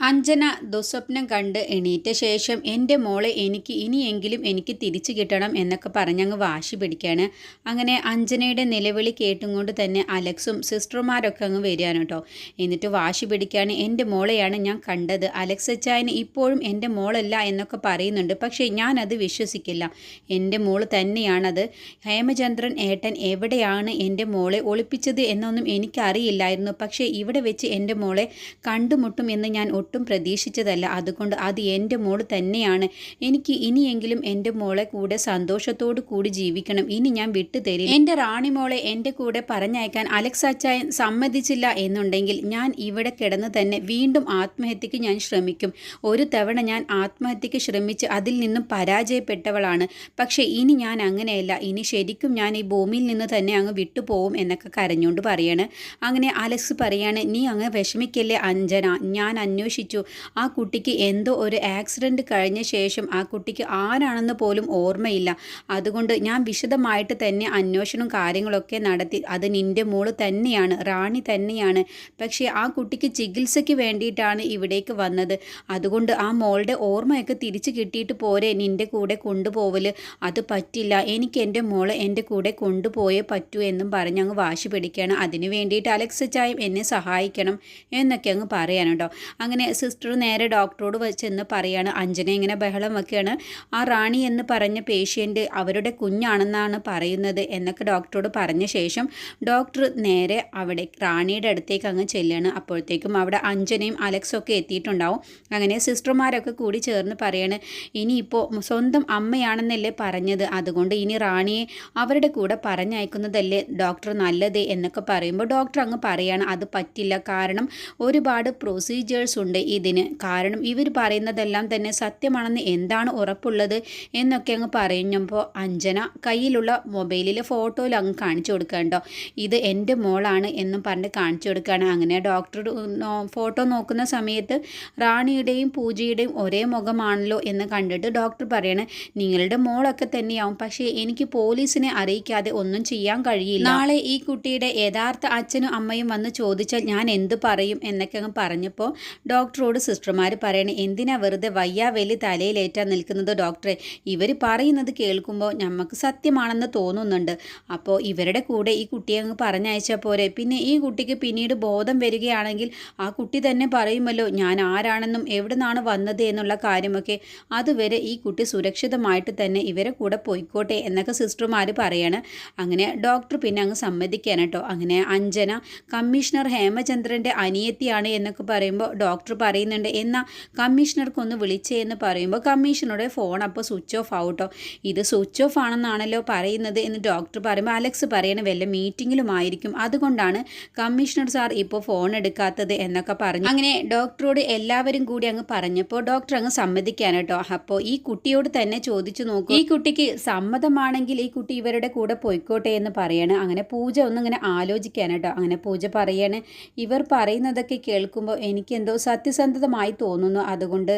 അഞ്ജന ദുസ്വപ്നം കണ്ട് എണീറ്റ ശേഷം എന്റെ മോളെ എനിക്ക് ഇനിയെങ്കിലും എനിക്ക് തിരിച്ചു കിട്ടണം എന്നൊക്കെ പറഞ്ഞങ്ങ് വാശി പിടിക്കുകയാണ് അങ്ങനെ അഞ്ജനയുടെ നിലവിളി കേട്ടും കൊണ്ട് തന്നെ അലക്സും സിസ്റ്റർമാരൊക്കെ അങ്ങ് വരികയാണ് കേട്ടോ. എന്നിട്ട് വാശി പിടിക്കുകയാണ് എന്റെ മോളെയാണ് ഞാൻ കണ്ടത്. അലക്സ് അച്ചായന് ഇപ്പോഴും എന്റെ മോളല്ല എന്നൊക്കെ പറയുന്നുണ്ട്. പക്ഷേ ഞാനത് വിശ്വസിക്കില്ല. എന്റെ മോൾ തന്നെയാണത്. ഹേമചന്ദ്രൻ ഏട്ടൻ എവിടെയാണ് എന്റെ മോളെ ഒളിപ്പിച്ചത് എന്നൊന്നും എനിക്കറിയില്ലായിരുന്നു. പക്ഷേ ഇവിടെ വെച്ച് എന്റെ മോളെ കണ്ടുമുട്ടും എന്ന് ഞാൻ ഒട്ടും പ്രതീക്ഷിച്ചതല്ല. അതുകൊണ്ട് അത് എന്റെ മോൾ തന്നെയാണ്. എനിക്ക് ഇനിയെങ്കിലും എന്റെ മോളെ കൂടെ സന്തോഷത്തോടു കൂടി ജീവിക്കണം. ഇനി ഞാൻ വിട്ടു തരും എന്റെ റാണി മോളെ എന്റെ കൂടെ പറഞ്ഞയക്കാൻ അലക്സ് അച്ചായൻ സമ്മതിച്ചില്ല എന്നുണ്ടെങ്കിൽ ഞാൻ ഇവിടെ കിടന്ന് തന്നെ വീണ്ടും ആത്മഹത്യക്ക് ഞാൻ ശ്രമിക്കും. ഒരു തവണ ഞാൻ ആത്മഹത്യക്ക് ശ്രമിച്ച് അതിൽ നിന്നും പരാജയപ്പെട്ടവളാണ്. പക്ഷേ ഇനി ഞാൻ അങ്ങനെയല്ല. ഇനി ശരിക്കും ഞാൻ ഈ ഭൂമിയിൽ നിന്ന് തന്നെ അങ്ങ് വിട്ടുപോകും എന്നൊക്കെ കരഞ്ഞുകൊണ്ട് പറയാണ്. അങ്ങനെ അലക്സ് പറയാണ് നീ അങ്ങ് വിഷമിക്കല്ലേ അഞ്ജന? ഞാൻ അന്വേഷിച്ചു ആ കുട്ടിക്ക് എന്തോ ഒരു ആക്സിഡന്റ് കഴിഞ്ഞ ശേഷം ആ കുട്ടിക്ക് ആരാണെന്ന് പോലും ഓർമ്മയില്ല. അതുകൊണ്ട് ഞാൻ വിശദമായിട്ട് തന്നെ അന്വേഷണവും കാര്യങ്ങളൊക്കെ നടത്തി. അത് നിന്റെ മോൾ തന്നെയാണ് റാണി തന്നെയാണ്. പക്ഷേ ആ കുട്ടിക്ക് ചികിത്സയ്ക്ക് വേണ്ടിയിട്ടാണ് ഇവിടേക്ക് വന്നത്. അതുകൊണ്ട് ആ മോളുടെ ഓർമ്മയൊക്കെ തിരിച്ചു കിട്ടിയിട്ട് പോരെ നിന്റെ കൂടെ കൊണ്ടുപോവൽ. അത് പറ്റില്ല. എനിക്ക് എന്റെ മോളെ എന്റെ കൂടെ കൊണ്ടുപോയേ പറ്റൂ എന്നും പറഞ്ഞ് അങ്ങ് വാശി പിടിക്കുകയാണ്. അതിന് വേണ്ടിയിട്ട് അലക്സ് ചായം എന്നെ സഹായിക്കണം എന്നൊക്കെ അങ്ങ് പറയാനുണ്ടോ? അങ്ങനെ സിസ്റ്റർ നേരെ ഡോക്ടറോട് ചെന്ന് പറയാണ് അഞ്ജന ഇങ്ങനെ ബഹളം വെക്കുകയാണ് ആ റാണി എന്ന് പറഞ്ഞ പേഷ്യന്റ് അവരുടെ കുഞ്ഞാണെന്നാണ് പറയുന്നത് എന്നൊക്കെ ഡോക്ടറോട് പറഞ്ഞ ശേഷം ഡോക്ടർ നേരെ അവിടെ റാണിയുടെ അടുത്തേക്ക് അങ്ങ് ചെല്ലുകയാണ് അപ്പോഴത്തേക്കും അവിടെ അഞ്ജനയും അലക്സും ഒക്കെ എത്തിയിട്ടുണ്ടാവും. അങ്ങനെ സിസ്റ്റർമാരൊക്കെ കൂടി ചേർന്ന് പറയാണ് ഇനിയിപ്പോൾ സ്വന്തം അമ്മയാണെന്നല്ലേ പറഞ്ഞത്. അതുകൊണ്ട് ഇനി റാണിയെ അവരുടെ കൂടെ പറഞ്ഞയക്കുന്നതല്ലേ ഡോക്ടർ നല്ലത്? എന്നൊക്കെ പറയുമ്പോൾ ഡോക്ടർ അങ്ങ് പറയാണ് അത് പറ്റില്ല. കാരണം ഒരുപാട് പ്രൊസീജിയേഴ്സ് ഉണ്ട്. ഇതിന് കാരണം ഇവർ പറയുന്നതെല്ലാം തന്നെ സത്യമാണെന്ന് എന്താണ് ഉറപ്പുള്ളത് എന്നൊക്കെ അങ്ങ് പറയുമ്പോൾ അഞ്ജന കയ്യിലുള്ള മൊബൈലിലെ ഫോട്ടോയിൽ അങ്ങ് കാണിച്ചു കൊടുക്കണ്ടോ ഇത് എന്റെ മോളാണ് എന്നും പറഞ്ഞ് കാണിച്ചു കൊടുക്കുകയാണ്. അങ്ങനെ ഡോക്ടർ ഫോട്ടോ നോക്കുന്ന സമയത്ത് റാണിയുടെയും പൂജയുടെയും ഒരേ മുഖമാണല്ലോ എന്ന് കണ്ടിട്ട് ഡോക്ടർ പറയാണ് നിങ്ങളുടെ മോളൊക്കെ തന്നെയാവും. പക്ഷേ എനിക്ക് പോലീസിനെ അറിയിക്കാതെ ഒന്നും ചെയ്യാൻ കഴിയില്ല. നാളെ ഈ കുട്ടിയുടെ യഥാർത്ഥ അച്ഛനും അമ്മയും വന്ന് ചോദിച്ചാൽ ഞാൻ എന്ത് പറയും? എന്നൊക്കെ അങ്ങ് പറഞ്ഞപ്പോൾ ഡോക്ടറോട് സിസ്റ്റർമാർ പറയണേ എന്തിനാ വെറുതെ വയ്യാവേലി തലയിലേറ്റാൻ നിൽക്കുന്നത് ഡോക്ടറെ? ഇവർ പറയുന്നത് കേൾക്കുമ്പോൾ നമുക്ക് സത്യമാണെന്ന് തോന്നുന്നുണ്ട്. അപ്പോൾ ഇവരുടെ കൂടെ ഈ കുട്ടിയെ അങ്ങ് പറഞ്ഞയച്ചാൽ പോരെ. പിന്നെ ഈ കുട്ടിക്ക് പിന്നീട് ബോധം വരികയാണെങ്കിൽ ആ കുട്ടി തന്നെ പറയുമല്ലോ ഞാൻ ആരാണെന്നും എവിടെ നിന്നാണ് വന്നത് എന്നുള്ള കാര്യമൊക്കെ. അതുവരെ ഈ കുട്ടി സുരക്ഷിതമായിട്ട് തന്നെ ഇവരെ കൂടെ പോയിക്കോട്ടെ എന്നൊക്കെ സിസ്റ്റർമാർ പറയാണ്. അങ്ങനെ ഡോക്ടർ പിന്നെ അങ്ങ് സമ്മതിക്കാനട്ടോ അങ്ങനെ അഞ്ജന കമ്മീഷണർ ഹേമചന്ദ്രന്റെ അനിയത്തിയാണ് എന്നൊക്കെ പറയുമ്പോൾ ഡോക്ടർ പറയുന്നുണ്ട്. എന്നാൽ കമ്മീഷണർക്കൊന്ന് വിളിച്ചേ എന്ന് പറയുമ്പോൾ കമ്മീഷണറുടെ ഫോൺ അപ്പോൾ സ്വിച്ച് ഓഫ് ആവട്ടോ. ഇത് സ്വിച്ച് ഓഫ് ആണെന്നാണല്ലോ പറയുന്നത് എന്ന് ഡോക്ടർ പറയുമ്പോൾ അലക്സ് പറയണ വല്ല മീറ്റിങ്ങിലുമായിരിക്കും അതുകൊണ്ടാണ് കമ്മീഷണർ സാർ ഇപ്പോൾ ഫോൺ എടുക്കാത്തത് എന്നൊക്കെ പറഞ്ഞു. അങ്ങനെ ഡോക്ടറോട് എല്ലാവരും കൂടി അങ്ങ് പറഞ്ഞപ്പോൾ ഡോക്ടർ അങ്ങ് സമ്മതിക്കാൻ കേട്ടോ. അപ്പോൾ ഈ കുട്ടിയോട് തന്നെ ചോദിച്ചു നോക്കും. ഈ കുട്ടിക്ക് സമ്മതമാണെങ്കിൽ ഈ കുട്ടി ഇവരുടെ കൂടെ പോയിക്കോട്ടെ എന്ന് പറയാണ്. അങ്ങനെ പൂജ ഒന്നും ആലോചിക്കാൻ കേട്ടോ. അങ്ങനെ പൂജ പറയാണ്. ഇവർ പറയുന്നതൊക്കെ കേൾക്കുമ്പോൾ എനിക്കെന്തോ സത്യസന്ധതമായി തോന്നുന്നു. അതുകൊണ്ട്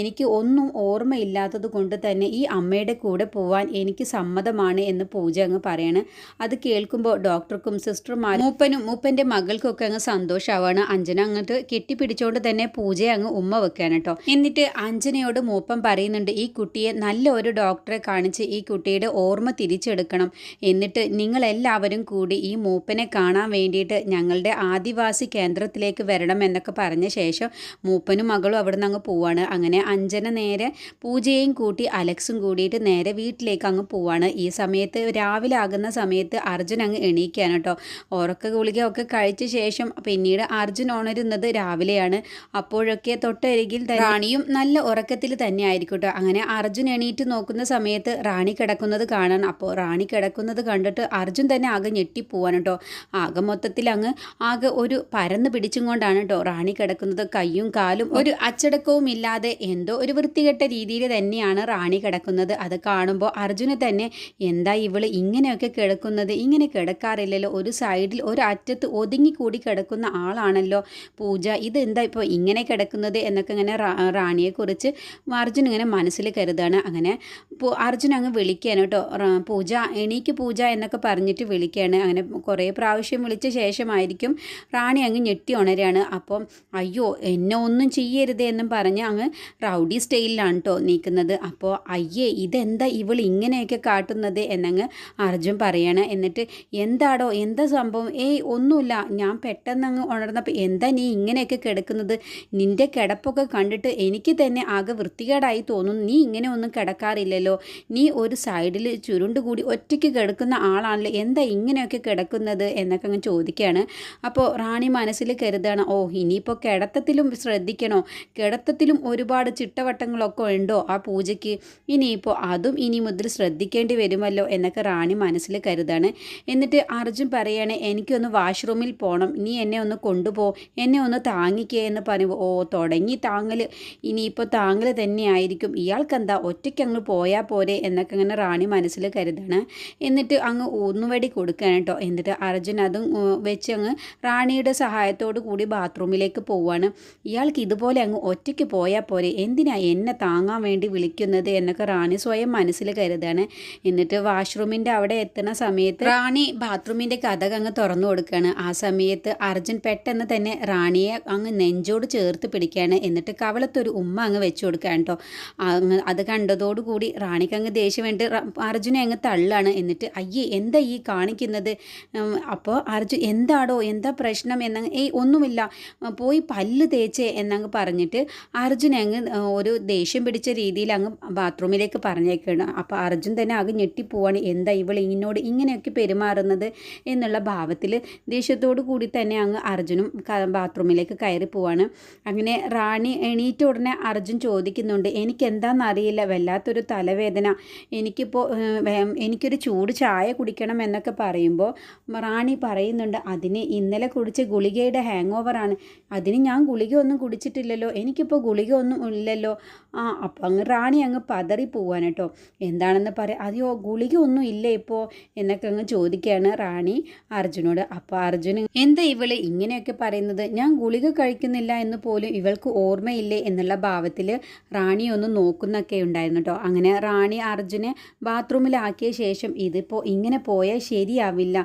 എനിക്ക് ഒന്നും ഓർമ്മയില്ലാത്തത് കൊണ്ട് തന്നെ ഈ അമ്മയുടെ കൂടെ പോവാൻ എനിക്ക് സമ്മതമാണ് എന്ന് പൂജ അങ്ങ് പറയാണ്. അത് കേൾക്കുമ്പോൾ ഡോക്ടർക്കും സിസ്റ്റർമാരും മൂപ്പനും മൂപ്പന്റെ മകൾക്കൊക്കെ അങ്ങ് സന്തോഷമാവാണ് അഞ്ജന അങ്ങോട്ട് കെട്ടിപ്പിടിച്ചുകൊണ്ട് തന്നെ പൂജയെ അങ്ങ് ഉമ്മ വെക്കാൻ കേട്ടോ. എന്നിട്ട് അഞ്ജനയോട് മൂപ്പൻ പറയുന്നുണ്ട് ഈ കുട്ടിയെ നല്ല ഒരു ഡോക്ടറെ കാണിച്ച് ഈ കുട്ടിയുടെ ഓർമ്മ തിരിച്ചെടുക്കണം. എന്നിട്ട് നിങ്ങളെല്ലാവരും കൂടി ഈ മൂപ്പനെ കാണാൻ വേണ്ടിയിട്ട് ഞങ്ങളുടെ ആദിവാസി കേന്ദ്രത്തിലേക്ക് വരണം എന്നൊക്കെ പറഞ്ഞ ശേഷം മൂപ്പനും മകളും അവിടെ നിന്ന് അങ്ങ് പോവാണ്. അങ്ങനെ അഞ്ജന നേരെ പൂജയും കൂട്ടി അലക്സും കൂടിയിട്ട് നേരെ വീട്ടിലേക്ക് അങ്ങ് പോവാണ്. ഈ സമയത്ത് രാവിലെ ആകുന്ന സമയത്ത് അർജുൻ അങ്ങ് എണീക്കുകയാണ് കേട്ടോ. ഉറക്ക ഗുളിക ഒക്കെ കഴിച്ച ശേഷം പിന്നീട് അർജുൻ ഉണരുന്നത് രാവിലെയാണ്. അപ്പോഴൊക്കെ തൊട്ടരികിൽ റാണിയും നല്ല ഉറക്കത്തിൽ തന്നെ ആയിരിക്കും അങ്ങനെ അർജുൻ എണീറ്റ് നോക്കുന്ന സമയത്ത് റാണി കിടക്കുന്നത് കാണാൻ. അപ്പോൾ റാണി കിടക്കുന്നത് കണ്ടിട്ട് അർജുൻ തന്നെ ആകെ ഞെട്ടിപ്പോവാണ് കേട്ടോ. ആകെ മൊത്തത്തിൽ അങ്ങ് ആകെ ഒരു പരന്ന് പിടിച്ചും കൊണ്ടാണ് കേട്ടോ റാണി കിടക്കുന്നത് കൈ കൈയും കാലും ഒരു അച്ചടക്കവും ഇല്ലാതെ എന്തോ ഒരു വൃത്തികെട്ട രീതിയിൽ തന്നെയാണ് റാണി കിടക്കുന്നത്. അത് കാണുമ്പോൾ അർജുന തന്നെ എന്താ ഇവൾ ഇങ്ങനെയൊക്കെ കിടക്കുന്നത്? ഇങ്ങനെ കിടക്കാറില്ലല്ലോ. ഒരു സൈഡിൽ ഒരു അറ്റത്ത് ഒതുങ്ങിക്കൂടി കിടക്കുന്ന ആളാണല്ലോ പൂജ. ഇതെന്താ ഇപ്പോൾ ഇങ്ങനെ കിടക്കുന്നത് എന്നൊക്കെ ഇങ്ങനെ റാണിയെക്കുറിച്ച് അർജുൻ ഇങ്ങനെ മനസ്സിൽ കരുതാണ് അങ്ങനെ അർജുൻ അങ്ങ് വിളിക്കുകയാണ് കേട്ടോ. പൂജ എണീക്ക് പൂജ എന്നൊക്കെ പറഞ്ഞിട്ട് വിളിക്കുകയാണ്. അങ്ങനെ കുറേ പ്രാവശ്യം വിളിച്ച ശേഷമായിരിക്കും റാണി അങ്ങ് ഞെട്ടി ഉണരാണ് അപ്പം അയ്യോ എന്നെ ഒന്നും ചെയ്യരുത് എന്നും പറഞ്ഞ് അങ്ങ് റൗഡി സ്റ്റൈലിലാണ് കേട്ടോ നീക്കുന്നത്. അപ്പോൾ അയ്യേ ഇതെന്താ ഇവൾ ഇങ്ങനെയൊക്കെ കാട്ടുന്നത്? എന്നങ്ങ് അർജുൻ പറയാണ്. എന്നിട്ട് എന്താടോ എന്താ സംഭവം? ഏയ് ഒന്നുമില്ല. ഞാൻ പെട്ടെന്ന് അങ്ങ് ഉണർന്നപ്പോൾ എന്താ നീ ഇങ്ങനെയൊക്കെ കിടക്കുന്നത്? നിന്റെ കിടപ്പൊക്കെ കണ്ടിട്ട് എനിക്ക് തന്നെ ആകെ വൃത്തികേടായി തോന്നുന്നു നീ ഇങ്ങനെ ഒന്നും കിടക്കാറില്ലല്ലോ. നീ ഒരു സൈഡിൽ ചുരുണ്ട് കൂടി ഒറ്റയ്ക്ക് കിടക്കുന്ന ആളാണല്ലോ. എന്താ ഇങ്ങനെയൊക്കെ കിടക്കുന്നത്? എന്നൊക്കെ അങ്ങ് ചോദിക്കുകയാണ് അപ്പോൾ റാണി മനസ്സിൽ കരുതാണ് ഓ ഇനിയിപ്പോൾ കിടത്തത്തിലും ശ്രദ്ധിക്കണോ? കിടത്തത്തിലും ഒരുപാട് ചിട്ടവട്ടങ്ങളൊക്കെ ഉണ്ടോ ആ പൂജയ്ക്ക്? ഇനിയിപ്പോൾ അതും ഇനി മുതൽ ശ്രദ്ധിക്കേണ്ടി വരുമല്ലോ എന്നൊക്കെ റാണി മനസ്സിൽ കരുതാണ്. എന്നിട്ട് അർജുൻ പറയാണ് എനിക്കൊന്ന് വാഷ്റൂമിൽ പോകണം നീ എന്നെ ഒന്ന് കൊണ്ടുപോ. എന്നെ ഒന്ന് താങ്ങിക്കേ എന്ന് പറയുമ്പോൾ ഓ തുടങ്ങി താങ്ങൽ ഇനിയിപ്പോൾ താങ്ങൽ തന്നെയായിരിക്കും. ഇയാൾക്കെന്താ? ഒറ്റയ്ക്ക് അങ്ങ് പോയാൽ പോരെ എന്നൊക്കെ അങ്ങനെ റാണി മനസ്സിൽ കരുതാണ്. എന്നിട്ട് അങ്ങ് ഊന്നുവടി കൊടുക്കാൻ കേട്ടോ. എന്നിട്ട് അർജുൻ അതും വെച്ച് അങ്ങ് റാണിയുടെ സഹായത്തോടു കൂടി ബാത്റൂമിലേക്ക് പോവാണ്. ഇയാൾക്ക് ഇതുപോലെ അങ്ങ് ഒറ്റയ്ക്ക് പോയാൽ പോരെ. എന്തിനാ എന്നെ താങ്ങാൻ വേണ്ടി വിളിക്കുന്നത് എന്നൊക്കെ റാണി സ്വയം മനസ്സിൽ കരുതാണ്. എന്നിട്ട് വാഷ്റൂമിന്റെ അവിടെ എത്തുന്ന സമയത്ത് റാണി ബാത്റൂമിന്റെ കഥക് അങ്ങ് തുറന്നു കൊടുക്കുകയാണ് ആ സമയത്ത് അർജുൻ പെട്ടെന്ന് തന്നെ റാണിയെ അങ്ങ് നെഞ്ചോട് ചേർത്ത് പിടിക്കുകയാണ് എന്നിട്ട് കവളത്തൊരു ഉമ്മ അങ്ങ് വെച്ചു കൊടുക്കുകയാണ് കേട്ടോ അങ്ങ് അത് കണ്ടതോടുകൂടി റാണിക്ക് അങ്ങ് ദേഷ്യം വേണ്ടി. അർജുനെ അങ്ങ് തള്ളാണ്. എന്നിട്ട് അയ്യേ എന്താ ഈ കാണിക്കുന്നത്? അപ്പോൾ അർജുൻ എന്താടോ എന്താ പ്രശ്നം? എന്നങ്ങ് ഏയ് ഒന്നുമില്ല. പോയി പല്ല് തേച്ചേ എന്നങ്ങ് പറഞ്ഞിട്ട് അർജുൻ അങ്ങ് ഒരു ദേഷ്യം പിടിച്ച രീതിയിൽ അങ്ങ് ബാത്റൂമിലേക്ക് പറഞ്ഞേക്കാണ്. അപ്പോൾ അർജുൻ തന്നെ ആകെ ഞെട്ടിപ്പോവാണ്. എന്താ ഇവൾ ഇങ്ങനോട് ഇങ്ങനെയൊക്കെ പെരുമാറുന്നത് എന്നുള്ള ഭാവത്തിൽ ദേഷ്യത്തോടു കൂടി തന്നെ അങ്ങ് അർജുനും ബാത്റൂമിലേക്ക് കയറി പോവാണ്. അങ്ങനെ റാണി എണീറ്റ ഉടനെ അർജുൻ ചോദിക്കുന്നുണ്ട് എനിക്ക് എന്താണെന്നറിയില്ല വല്ലാത്തൊരു തലവേദന. എനിക്കിപ്പോൾ എനിക്കൊരു ചൂട് ചായ കുടിക്കണം എന്നൊക്കെ പറയുമ്പോൾ റാണി പറയുന്നുണ്ട് അതിന് ഇന്നലെ കുടിച്ച ഗുളികയുടെ ഹാങ് ഓവറാണ് അതിന് ഞാൻ ഗുളിക ഒന്നും കുടിച്ചിട്ടില്ലല്ലോ എനിക്കിപ്പോൾ ഗുളിക ഒന്നും ഇല്ലല്ലോ. ആ അപ്പം അങ്ങ് റാണി അങ്ങ് പതറി പോവാൻ കേട്ടോ. എന്താണെന്ന് പറയാം അതെയോ ഗുളിക ഒന്നും ഇല്ല ഇപ്പോൾ എന്നൊക്കെ അങ്ങ് ചോദിക്കുകയാണ് റാണി അർജുനോട്. അപ്പോൾ അർജുൻ എന്താ ഇവൾ ഇങ്ങനെയൊക്കെ പറയുന്നത്? ഞാൻ ഗുളിക കഴിക്കുന്നില്ല എന്ന് പോലും ഇവൾക്ക് ഓർമ്മയില്ലേ എന്നുള്ള ഭാവത്തിൽ റാണി ഒന്ന് നോക്കുന്നൊക്കെ ഉണ്ടായിരുന്നു കേട്ടോ. അങ്ങനെ റാണി അർജുനെ ബാത്റൂമിലാക്കിയ ശേഷം ഇതിപ്പോൾ ഇങ്ങനെ പോയാൽ ശരിയാവില്ല.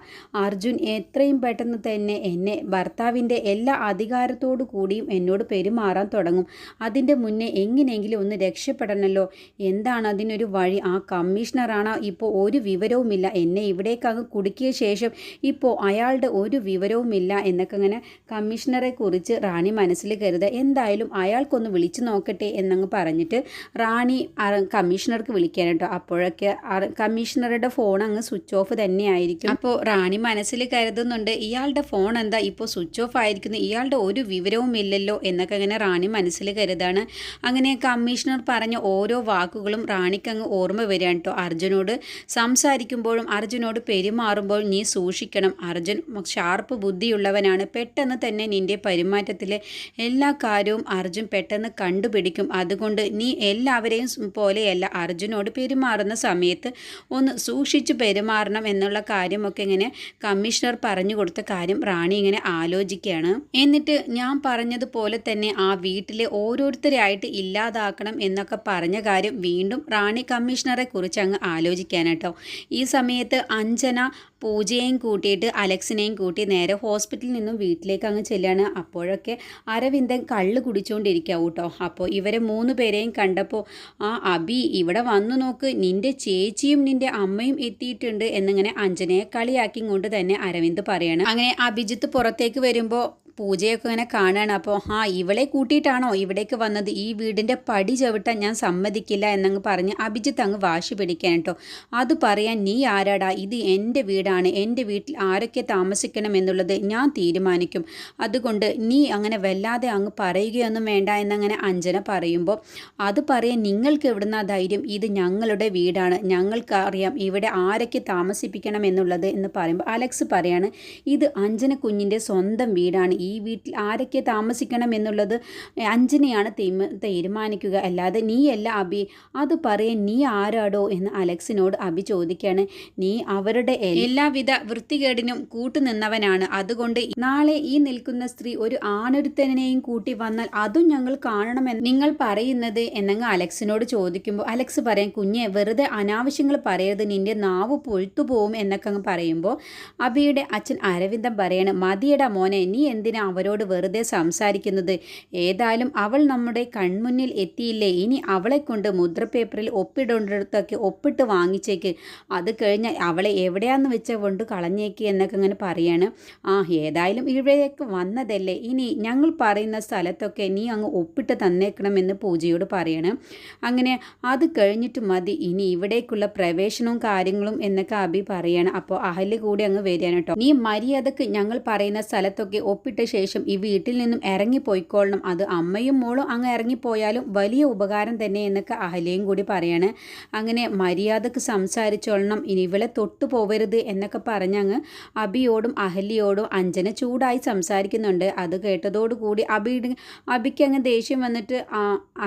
അർജുൻ എത്രയും പെട്ടെന്ന് തന്നെ എന്നെ ഭർത്താവിന്റെ എല്ലാ അധികാരത്തോടു കൂടിയും പെരുമാറാൻ തുടങ്ങും. അതിന്റെ മുന്നേ എങ്ങനെയെങ്കിലും ഒന്ന് രക്ഷപ്പെടണമല്ലോ എന്താണ് അതിനൊരു വഴി? ആ കമ്മീഷണറാണ് ഇപ്പോൾ ഒരു വിവരവുമില്ല. എന്നെ ഇവിടേക്ക് അങ്ങ് കുടുക്കിയ ശേഷം ഇപ്പോൾ അയാളുടെ ഒരു വിവരവുമില്ല എന്നൊക്കെ അങ്ങനെ കമ്മീഷണറെ കുറിച്ച് റാണി മനസ്സിൽ കരുത. എന്തായാലും അയാൾക്കൊന്ന് വിളിച്ചു നോക്കട്ടെ എന്നങ്ങ് പറഞ്ഞിട്ട് റാണി കമ്മീഷണർക്ക് വിളിക്കാൻ കേട്ടോ. അപ്പോഴൊക്കെ കമ്മീഷണറുടെ ഫോൺ അങ്ങ് സ്വിച്ച് ഓഫ് തന്നെയായിരിക്കും. അപ്പോൾ റാണി മനസ്സിൽ കരുതുന്നുണ്ട് ഇയാളുടെ ഫോൺ എന്താ? ഇപ്പോൾ സ്വിച്ച് ഓഫ് ആയിരിക്കുന്നു. ഇയാളുടെ ഒരു വിവരവും ഇല്ലല്ലോ എന്നൊക്കെ അങ്ങനെ റാണി മനസ്സിൽ കരുതാണ്. അങ്ങനെ കമ്മീഷണർ പറഞ്ഞ ഓരോ വാക്കുകളും റാണിക്ക് അങ്ങ് ഓർമ്മ വരികയാണ് കേട്ടോ. അർജുനോട് സംസാരിക്കുമ്പോഴും അർജുനോട് പെരുമാറുമ്പോൾ നീ സൂക്ഷിക്കണം. അർജുൻ ഷാർപ്പ് ബുദ്ധിയുള്ളവനാണ്. പെട്ടെന്ന് തന്നെ നിന്റെ പെരുമാറ്റത്തിലെ എല്ലാ കാര്യവും അർജുൻ പെട്ടെന്ന് കണ്ടുപിടിക്കും. അതുകൊണ്ട് നീ എല്ലാവരെയും പോലെയല്ല അർജുനോട് പെരുമാറുന്ന സമയത്ത് ഒന്ന് സൂക്ഷിച്ചു പെരുമാറണം എന്നുള്ള കാര്യമൊക്കെ ഇങ്ങനെ കമ്മീഷണർ പറഞ്ഞു കൊടുത്ത കാര്യം റാണി ഇങ്ങനെ ആലോചിക്കുകയാണ്. എന്നിട്ട് ഞാൻ പറഞ്ഞതുപോലെ തന്നെ ആ വീട്ടിലെ ഓരോരുത്തരെയായിട്ട് ഇല്ലാതാക്കണം എന്നൊക്കെ പറഞ്ഞ കാര്യം വീണ്ടും റാണി കമ്മീഷണറെ കുറിച്ച് അങ്ങ് ആലോചിക്കാനാട്ടോ. ഈ സമയത്ത് അഞ്ജന പൂജയെയും കൂട്ടിയിട്ട് അലക്സിനെയും കൂട്ടി നേരെ ഹോസ്പിറ്റലിൽ നിന്നും വീട്ടിലേക്ക് അങ്ങ് ചെല്ലുകയാണ് അപ്പോഴൊക്കെ അരവിന്ദൻ കള്ള് കുടിച്ചുകൊണ്ടിരിക്കാവും കേട്ടോ അപ്പോൾ ഇവരെ മൂന്ന് പേരെയും കണ്ടപ്പോൾ ആ അബി ഇവിടെ വന്നു നോക്ക്. നിന്റെ ചേച്ചിയും നിന്റെ അമ്മയും എത്തിയിട്ടുണ്ട് എന്നിങ്ങനെ അഞ്ജനയെ കളിയാക്കി കൊണ്ട് തന്നെ അരവിന്ദ് പറയാണ്. അങ്ങനെ അഭിജിത്ത് പുറത്തേക്ക് വരുമ്പോൾ പൂജയൊക്കെ ഇങ്ങനെ കാണുകയാണ് അപ്പോൾ ആ ഇവളെ കൂട്ടിയിട്ടാണോ ഇവിടേക്ക് വന്നത്? ഈ വീടിന്റെ പടി ചവിട്ടാൻ ഞാൻ സമ്മതിക്കില്ല എന്നങ്ങ് പറഞ്ഞ് അഭിജിത്ത് അങ്ങ് വാശി പിടിക്കാൻ കേട്ടോ. അത് പറയാൻ നീ ആരാടാ? ഇത് എന്റെ വീടാണ്. എന്റെ വീട്ടിൽ ആരൊക്കെ താമസിക്കണം എന്നുള്ളത് ഞാൻ തീരുമാനിക്കും. അതുകൊണ്ട് നീ അങ്ങനെ വല്ലാതെ അങ്ങ് പറയുകയൊന്നും വേണ്ട എന്നങ്ങനെ അഞ്ജന പറയുമ്പോൾ അത് പറയാൻ നിങ്ങൾക്ക് എവിടുന്ന ധൈര്യം? ഇത് ഞങ്ങളുടെ വീടാണ്. ഞങ്ങൾക്ക് അറിയാം ഇവിടെ ആരൊക്കെ താമസിപ്പിക്കണം എന്നുള്ളത് എന്ന് പറയുമ്പോൾ അലക്സ് പറയാണ് ഇത് അഞ്ജന കുഞ്ഞിന്റെ സ്വന്തം വീടാണ്. ഈ ഈ വീട്ടിൽ ആരൊക്കെ താമസിക്കണം എന്നുള്ളത് അഞ്ജനയാണ് തീരുമാനിക്കുക. അല്ലാതെ നീ നീയല്ല അബി. അത് പറയാൻ നീ ആരാടോ എന്ന് അലക്സിനോട് അബി ചോദിക്കുകയാണ് നീ അവരുടെ എല്ലാവിധ വൃത്തികേടിനും കൂട്ടുനിന്നവനാണ്. അതുകൊണ്ട് നാളെ ഈ നിൽക്കുന്ന സ്ത്രീ ഒരു ആണൊരുത്തനെയും കൂട്ടി വന്നാൽ അതും ഞങ്ങൾ കാണണമെന്ന് നിങ്ങൾ പറയുന്നത് എന്നങ്ങ് അലക്സിനോട് ചോദിക്കുമ്പോൾ അലക്സ് പറയാൻ കുഞ്ഞെ വെറുതെ അനാവശ്യങ്ങൾ പറയരുത്. നിന്റെ നാവ് പൊഴുത്തു പോവും എന്നൊക്കെ അങ്ങ് പറയുമ്പോൾ അബിയുടെ അച്ഛൻ അരവിന്ദം പറയാണ് മതിയട മോനെ നീ എന്തിനാ അവരോട് വെറുതെ സംസാരിക്കുന്നത്? ഏതായാലും അവൾ നമ്മുടെ കൺമുന്നിൽ എത്തിയില്ലേ? ഇനി അവളെ കൊണ്ട് മുദ്രപേപ്പറിൽ ഒപ്പിടേണ്ടടുത്തൊക്കെ ഒപ്പിട്ട് വാങ്ങിച്ചേക്ക്. അത് കഴിഞ്ഞ് അവളെ എവിടെയാന്ന് വെച്ച കൊണ്ട് കളഞ്ഞേക്ക് എന്നൊക്കെ അങ്ങനെ പറയാണ്. ആ ഏതായാലും ഇവിടേക്ക് വന്നതല്ലേ? ഇനി ഞങ്ങൾ പറയുന്ന സ്ഥലത്തൊക്കെ നീ അങ്ങ് ഒപ്പിട്ട് തന്നേക്കണമെന്ന് പൂജയോട് പറയണം. അങ്ങനെ അത് കഴിഞ്ഞിട്ട് മതി. ഇനി ഇവിടേക്കുള്ള പ്രവേശനവും കാര്യങ്ങളും എന്നൊക്കെ അബി പറയാണ്. അപ്പോൾ അഹൽ കൂടി അങ്ങ് വരികയാണ് കേട്ടോ. നീ മര്യാദയ്ക്ക് ഞങ്ങൾ പറയുന്ന സ്ഥലത്തൊക്കെ ഒപ്പിട്ട ശേഷം ഈ വീട്ടിൽ നിന്നും ഇറങ്ങിപ്പോയിക്കൊള്ളണം അത് അമ്മയും മോളും അങ്ങ് ഇറങ്ങിപ്പോയാലും വലിയ ഉപകാരം തന്നെ എന്നൊക്കെ അഹലിയും കൂടി പറയാണ്. അങ്ങനെ മര്യാദയ്ക്ക് സംസാരിച്ചോളണം. ഇനി ഇവളെ തൊട്ടു പോവരുത് എന്നൊക്കെ പറഞ്ഞങ്ങ് അബിയോടും അഹല്യയോടും അഞ്ജന ചൂടായി സംസാരിക്കുന്നുണ്ട്. അത് കേട്ടതോടുകൂടി അബി അബിക്ക് അങ്ങ് ദേഷ്യം വന്നിട്ട്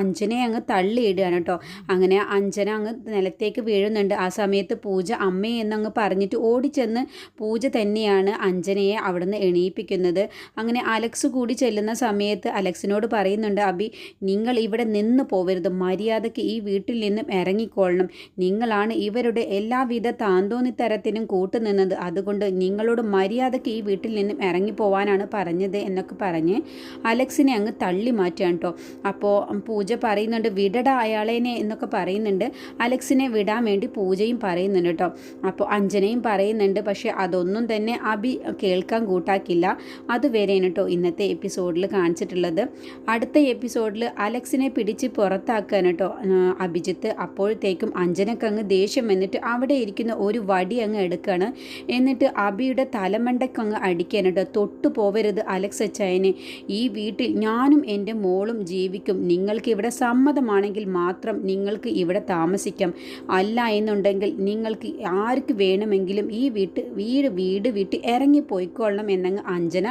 അഞ്ജനയെ അങ്ങ് തള്ളിയിടുകയാണ് കേട്ടോ. അങ്ങനെ അഞ്ജന അങ്ങ് നിലത്തേക്ക് വീഴുന്നുണ്ട്. ആ സമയത്ത് പൂജ അമ്മയെന്നങ്ങ് പറഞ്ഞിട്ട് ഓടിച്ചെന്ന് പൂജ തന്നെയാണ് അഞ്ജനയെ അവിടുന്ന് എണീപ്പിക്കുന്നത്. അങ്ങനെ അലക്സ് കൂടി ചെല്ലുന്ന സമയത്ത് അലക്സിനോട് പറയുന്നുണ്ട് അബി നിങ്ങൾ ഇവിടെ നിന്ന് പോവരുത്. മര്യാദയ്ക്ക് ഈ വീട്ടിൽ നിന്നും ഇറങ്ങിക്കൊള്ളണം നിങ്ങളാണ് ഇവരുടെ എല്ലാവിധ താന്തോന്നിത്തരത്തിനും കൂട്ടുനിന്നത് അതുകൊണ്ട് നിങ്ങളോട് മര്യാദയ്ക്ക് ഈ വീട്ടിൽ നിന്നും ഇറങ്ങിപ്പോവാനാണ് പറഞ്ഞത് എന്നൊക്കെ പറഞ്ഞ് അലക്സിനെ അങ്ങ് തള്ളി മാറ്റുകയാണ് കേട്ടോ അപ്പോൾ പൂജ പറയുന്നുണ്ട് വിടട അയാളേനെ എന്നൊക്കെ പറയുന്നുണ്ട്. അലക്സിനെ വിടാൻ വേണ്ടി പൂജയും പറയുന്നുണ്ട് കേട്ടോ അപ്പോൾ അഞ്ജനയും പറയുന്നുണ്ട് പക്ഷേ അതൊന്നും തന്നെ അബി കേൾക്കാൻ കൂട്ടാക്കില്ല. അതുവരെയാണ് കേട്ടോ ഇന്നത്തെ എപ്പിസോഡിൽ കാണിച്ചിട്ടുള്ളത്. അടുത്ത എപ്പിസോഡിൽ അലക്സിനെ പിടിച്ച് പുറത്താക്കാൻ കേട്ടോ അഭിജിത്ത്. അപ്പോഴത്തേക്കും അഞ്ജനക്ക് അങ്ങ് ദേഷ്യം വന്നിട്ട് അവിടെ ഇരിക്കുന്ന ഒരു വടി അങ്ങ് എടുക്കുകയാണ് എന്നിട്ട് അബിയുടെ തലമണ്ടക്കങ്ങ് അടിക്കാൻ കേട്ടോ. തൊട്ടു പോവരുത് അലക്സ് അച്ചായനെ. ഈ വീട്ടിൽ ഞാനും എന്റെ മോളും ജീവിക്കും. നിങ്ങൾക്ക് ഇവിടെ സമ്മതമാണെങ്കിൽ മാത്രം നിങ്ങൾക്ക് ഇവിടെ താമസിക്കാം. അല്ല എന്നുണ്ടെങ്കിൽ നിങ്ങൾക്ക് ആർക്ക് വേണമെങ്കിലും ഈ വീട്ട് വീട് വീട് വിട്ട് ഇറങ്ങിപ്പോയിക്കൊള്ളണം എന്നങ്ങ് അഞ്ജന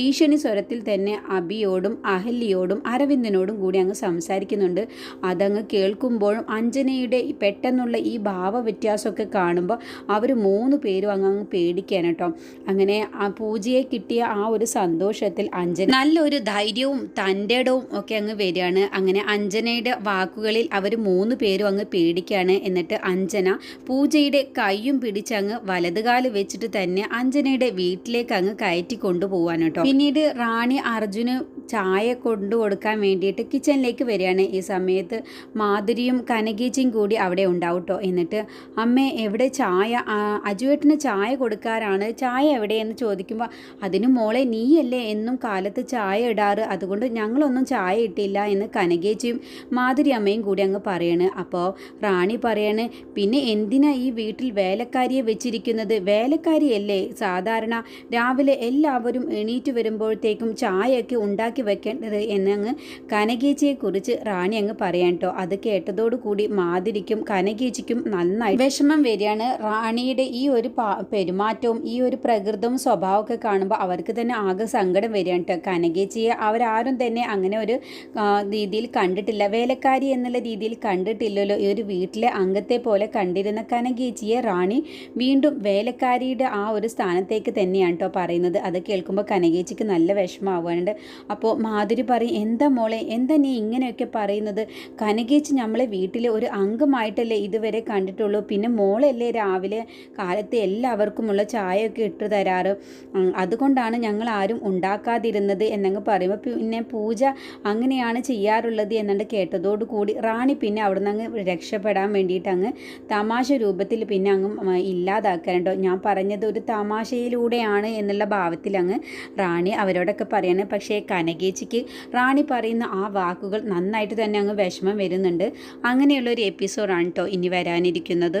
ഭീഷണി സ്വരത്തിൽ തന്നെ അബിയോടും അഹല്യയോടും അരവിന്ദനോടും കൂടി അങ്ങ് സംസാരിക്കുന്നുണ്ട്. അതങ്ങ് കേൾക്കുമ്പോഴും അഞ്ജനയുടെ പെട്ടെന്നുള്ള ഈ ഭാവ വ്യത്യാസമൊക്കെ കാണുമ്പോൾ അവർ മൂന്ന് പേരും അങ്ങ് അങ്ങ് പേടിക്കാൻ കേട്ടോ. അങ്ങനെ ആ പൂജയെ കിട്ടിയ ആ ഒരു സന്തോഷത്തിൽ അഞ്ജന നല്ലൊരു ധൈര്യവും തന്റെ ഇടവും ഒക്കെ അങ്ങ് വരികയാണ്. അങ്ങനെ അഞ്ജനയുടെ വാക്കുകളിൽ അവർ മൂന്ന് പേരും അങ്ങ് പേടിക്കുകയാണ്. എന്നിട്ട് അഞ്ജന പൂജയുടെ കൈയും പിടിച്ചങ്ങ് വലതുകാൽ വെച്ചിട്ട് തന്നെ അഞ്ജനയുടെ വീട്ടിലേക്ക് അങ്ങ് കയറ്റി കൊണ്ടുപോകാൻ കേട്ടോ. പിന്നീട് റാണി അർജുന് ചായ കൊണ്ടു കൊടുക്കാൻ വേണ്ടിയിട്ട് കിച്ചണിലേക്ക് വരികയാണ്. ഈ സമയത്ത് മാധുരിയും കനകീച്ചയും കൂടി അവിടെ ഉണ്ടാവും എന്നിട്ട് അമ്മേ എവിടെ ചായ? അജുവേട്ടന് ചായ കൊടുക്കാറാണ്. ചായ എവിടെയെന്ന് ചോദിക്കുമ്പോൾ അതിന് മോളെ നീയല്ലേ എന്നും കാലത്ത് ചായ ഇടാറ്. അതുകൊണ്ട് ഞങ്ങളൊന്നും ചായ ഇട്ടില്ല എന്ന് കനകേച്ചിയും മാധുരി അമ്മയും കൂടി അങ്ങ് പറയാണ്. അപ്പോൾ റാണി പറയാണ് പിന്നെ എന്തിനാ ഈ വീട്ടിൽ വേലക്കാരിയെ വെച്ചിരിക്കുന്നത്? വേലക്കാരിയല്ലേ സാധാരണ രാവിലെ എല്ലാവരും എണീറ്റ് വരുമ്പോഴത്തേക്കും ചായയൊക്കെ ഉണ്ടാക്കി വെക്കേണ്ടത് എന്നങ്ങ് കനകേച്ചിയെക്കുറിച്ച് റാണി അങ്ങ് പറയാൻ കേട്ടോ അത് കേട്ടതോടുകൂടി മാതിരിക്കും കനകേച്ചിക്കും നന്നായി വിഷമം വരികയാണ്. റാണിയുടെ ഈ ഒരു പെരുമാറ്റവും ഈ ഒരു പ്രകൃതവും സ്വഭാവമൊക്കെ കാണുമ്പോൾ അവർക്ക് തന്നെ ആകെ സങ്കടം വരികയാണ് കേട്ടോ കനകേച്ചിയെ അവരാരും തന്നെ അങ്ങനെ ഒരു രീതിയിൽ കണ്ടിട്ടില്ല. വേലക്കാരി എന്നുള്ള രീതിയിൽ കണ്ടിട്ടില്ലല്ലോ. ഈ ഒരു വീട്ടിലെ അംഗത്തെ പോലെ കണ്ടിരുന്ന കനകേച്ചിയെ റാണി വീണ്ടും വേലക്കാരിയുടെ ആ ഒരു സ്ഥാനത്തേക്ക് തന്നെയാണ് കേട്ടോ പറയുന്നത്. അത് കേൾക്കുമ്പോൾ കനകേച്ചിക്ക് നല്ല വിഷമമാവാനുണ്ട് അപ്പോൾ മാധുരി പറയും എന്താ മോളെ എന്താ നീ ഇങ്ങനെയൊക്കെ പറയുന്നത്? കനകേച്ചി നമ്മളെ വീട്ടിലെ ഒരു അംഗമായിട്ടല്ലേ ഇതുവരെ കണ്ടിട്ടുള്ളൂ. പിന്നെ മോളല്ലേ രാവിലെ കാലത്ത് എല്ലാവർക്കുമുള്ള ചായയൊക്കെ ഇട്ട് തരാറ്. അതുകൊണ്ടാണ് ഞങ്ങൾ ആരും ഉണ്ടാക്കാതിരുന്നത് എന്നങ്ങ് പറയുമ്പോൾ പിന്നെ പൂജ അങ്ങനെയാണ് ചെയ്യാറുള്ളത് എന്നുണ്ട് കേട്ടതോടുകൂടി റാണി പിന്നെ അവിടെ നിന്ന് അങ്ങ് രക്ഷപ്പെടാൻ വേണ്ടിയിട്ട് അങ്ങ് തമാശ രൂപത്തിൽ പിന്നെ അങ്ങ് ഇല്ലാതാക്കാനുണ്ടോ ഞാൻ പറഞ്ഞത് ഒരു തമാശയിലൂടെയാണ് എന്നുള്ള ഭാവത്തിൽ അങ്ങ് റാണി അവരോടൊക്കെ പറയാണ്. പക്ഷേ കനകേച്ചിക്ക് റാണി പറയുന്ന ആ വാക്കുകൾ നന്നായിട്ട് തന്നെ അങ്ങ് വിഷമം വരുന്നുണ്ട്. അങ്ങനെയുള്ളൊരു എപ്പിസോഡാണ് കേട്ടോ ഇനി വരാനിരിക്കുന്നത്.